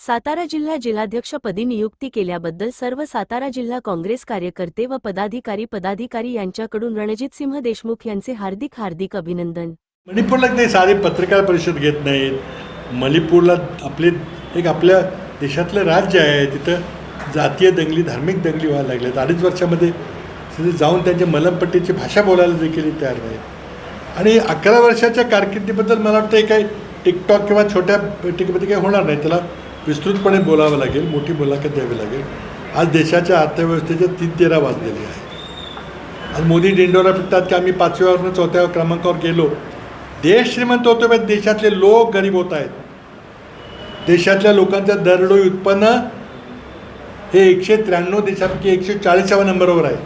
सातारा जिल्हा जिल्हाध्यक्षपदी नियुक्ती केल्याबद्दल सर्व सातारा जिल्हा काँग्रेस कार्यकर्ते व पदाधिकारी पदाधिकारी यांच्याकडून रणजितसिंह देशमुख यांचे हार्दिक हार्दिक अभिनंदन. मणिपूरला ते साधे पत्रकार परिषद घेत नाहीत. मणिपूरला आपले एक आपल्या देशातलं राज्य आहे तिथं जातीय दंगली धार्मिक दंगली व्हायला लागल्यात. अडीच वर्षामध्ये तिथे जाऊन त्यांच्या मलमपट्टीची भाषा बोलायला देखील तयार नाहीत. आणि अकरा वर्षाच्या कारकिर्दीबद्दल मला वाटतं काही टिकटॉक किंवा छोट्या बैठकीमध्ये काही होणार नाही. त्याला विस्तृतपणे बोलावं लागेल मोठी मुलाखत द्यावी लागेल. आज देशाच्या अर्थव्यवस्थेच्या तीन तेरा वाजलेले आहे. आज मोदी डिंडोरा पिटतात की आम्ही पाचव्यावरून चौथ्या क्रमांकावर गेलो. देश श्रीमंत होतो पण देशातले लोक गरीब होत आहेत. देशातल्या लोकांचं दरडोई उत्पन्न हे एकशे त्र्याण्णव देशापैकी एकशे चाळीसाव्या नंबरवर आहे.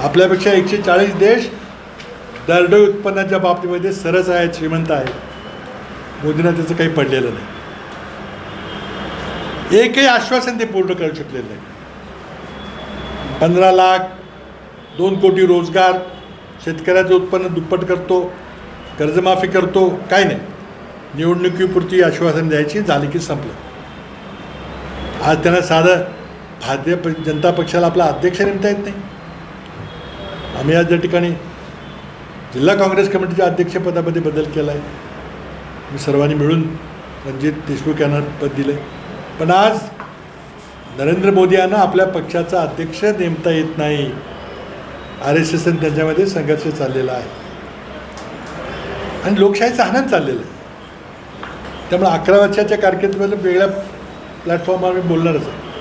आपल्यापेक्षा एकशे चाळीस देश दरडोई उत्पन्नाच्या बाबतीमध्ये सरस आहेत श्रीमंत आहेत. मोदींना त्याचं काही पडलेलं नाही. एकही आश्वासन ते पूर्ण करू शकलेलं नाही. पंधरा लाख दोन कोटी रोजगार शेतकऱ्याचं उत्पन्न दुप्पट करतो कर्जमाफी करतो काय नाही. निवडणुकीपुरती आश्वासन द्यायची झाली की संपलं. आज त्यांना साधं भारतीय प- जनता पक्षाला आपला अध्यक्ष नेमता येत नाही. आम्ही आज या ठिकाणी जिल्हा काँग्रेस कमिटीच्या अध्यक्षपदामध्ये बदल केला आहे मी सर्वांनी मिळून रणजित देशमुख यांना पद दिलं आहे पण आज नरेंद्र मोदी यांना आपल्या पक्षाचा अध्यक्ष नेमता येत नाही. आर एस एस त्यांच्यामध्ये संघर्ष चाललेला आहे. आणि लोकशाहीचा आनंद चाललेला आहे. त्यामुळे अकरा वर्षाच्या कारकिर्दीमध्ये वेगळ्या प्लॅटफॉर्मवर मी बोलणारच आहे.